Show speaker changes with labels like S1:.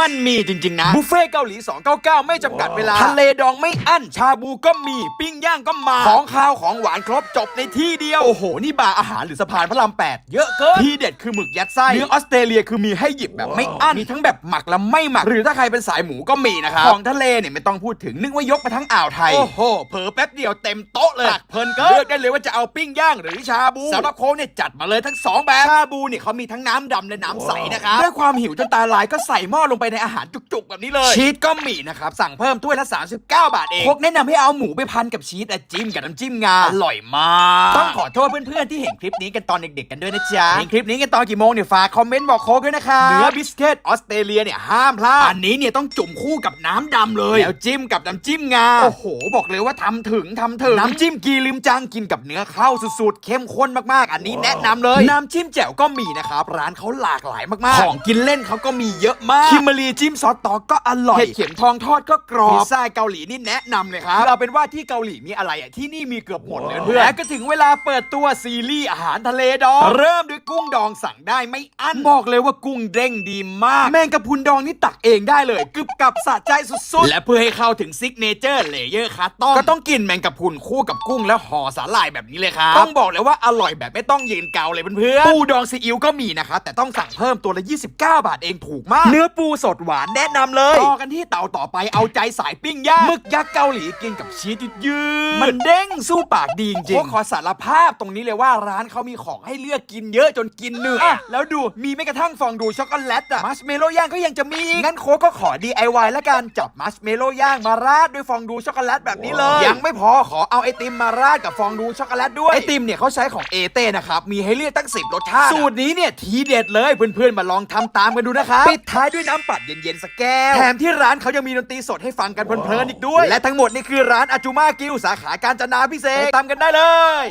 S1: มันมีจริง ๆ นะ บุฟเฟ่เกาหลี 299 ไม่จำกัดเวลา ทะเลดองไม่อั้น ชาบูก็มี ปิ้งย่างก็มา ของข้าวของหวานครบจบในที่เดียว โอ้โห นี่บาร์อาหารหรือสะพานพระราม8เยอะเกิน ที่เด็ดคือหมึกยัดไส้เนื้อออสเตรเลียคือมีให้หยิบแบบไม่อั้น มีทั้งแบบหมักและไม่หมัก หรือถ้าใครเป็นสายหมูก็มีนะครับ ของทะเลเนี่ยไม่ต้องพูดถึงนึกว่ายกมาทั้งอ่าวไทย โอ้โห เผลอแป๊บเดียวเต็มโต๊ะเลยตักเพลินเกิน เลือกได้เลยว่าจะเอาปิ้งย่างหรือชาบูสำหรับโค้กเนี่ยจัดมาเลยทั้งสองแบบ ชาบูเนี่ยเขามีทั้งน้ำดำและน้ำใสนะครับด้วยความหิวจนตาลายก็ใส่หม้อลงไปในอาหารจุกๆ แบบนี้เลย ชีสก็มีนะครับ สั่งเพิ่มถ้วยละ 39 บาทเองโคกแนะนำให้เอาหมูไปพันกับชีสและจิ้มกับน้ำจิ้มงาอร่อยมาก ต้องขอโทษเพื่อนๆที่เห็นคลิปนี้กันตอนเด็กๆกันด้วยนะจ๊ะเห็นคลิปนี้กันตอนกี่โมงเนี่ยฝากคอมเมนต์บอกโค้กด้วยนะคะเนื้อบิสกิตออสเตรเลียเนี่ยห้ามพลาดอันนี้เนี่ยต้องจุ่มคู่กับน้ำดำเลยแล้วจิ้มกับน้ำจิ้มงาโอ้โห บอกเลยว่าทำถึงทำถึงน้ำจิ้มกีริมจังกินกับเนื้อเข้าสุดๆเข้มข้นมากๆ อันนี้แนะนำเลยน้ำจิ้มแจ่วก็มีนะครับร้านเขาหลากหลายมากๆ ของกินเล่นเขาก็มีเยอะมากคิมเบอรีจิ้มซอสตอกก็อร่อย เห็ดเข็มทองทอดก็กรอบ พิซซ่าเกาหลีนี่แนะนำเลยครับ เราเป็นว่าที่เกาหลีมีอะไรอะที่นี่มีเกือบหมดเลยเพื่อนและก็ถึงเวลาเปิดตัวซีรีส์อาหารทะเลดอง เริ่มด้วยกุ้งดองสั่งได้ไม่อั้น บอกเลยว่ากุ้งเด้งดีมาก แมงกะพรุนดองนี่ตักเองได้เลยกึบกับสะใจสุดๆ และเพื่อให้เข้าถึงซิกเนเจอร์เลเยอร์คาต้มก็ต้องกินแมงกะพรุนคู่กับกุ้งแล้วห่อสาหร่ายแบบนี้เลยครับ ต้องบอกเลยว่าอร่อยแบบไม่ต้องยืนเกาเลยเพื่อนๆ ปูดองซีอิ๊วก็มีนะครับแต่ต้องสั่งเพิ่มตัวละ 29 บาทเองถูกมาก เนื้อปูสดหวานแนะนำเลย ต่อกันที่เตาต่อไปเอาใจสายปิ้งย่างหมึกยักษ์เกาหลีกินกับชีสยืดๆมันเด้งสู้ปากดีจริงๆขอสารภาพตรงนี้เลยว่าร้านเขามีของให้เลือกกินเยอะจนกินเหนื่อยอะแล้วดูมีไม่กระทั่งฟองดูช็อกโกแลตอะมัชเมลโล่ย่างก็ยังจะมีอีกงั้นโค้กก็ขอ DIY แล้วกันจับมัชเมลโล่ย่างมาราดด้วยฟองดูช็อกโกแลตแบบนี้เลย ยังไม่พอขอเอาไอติมมาราดกับฟองดูช็อกโกแลตด้วยไอติมเนี่ยเขาใช้ของเอเต้นะครับมีให้เลือกตั้ง10รสชาติสูตรนี้เนี่ยทีเด็ดเลยเพื่อนๆมาลองทำตามกันดูนะครับปิดท้ายด้วยน้ำปัดเย็นๆสักแก้ว แถมที่ร้านเขายังมีดนตรีสดให้ฟังกันเพลินๆอีกด้วย และทั้งหมดนี่คือร้านอาจูมากิวสาขาการจนาพิเศษไปตามกันได้เลย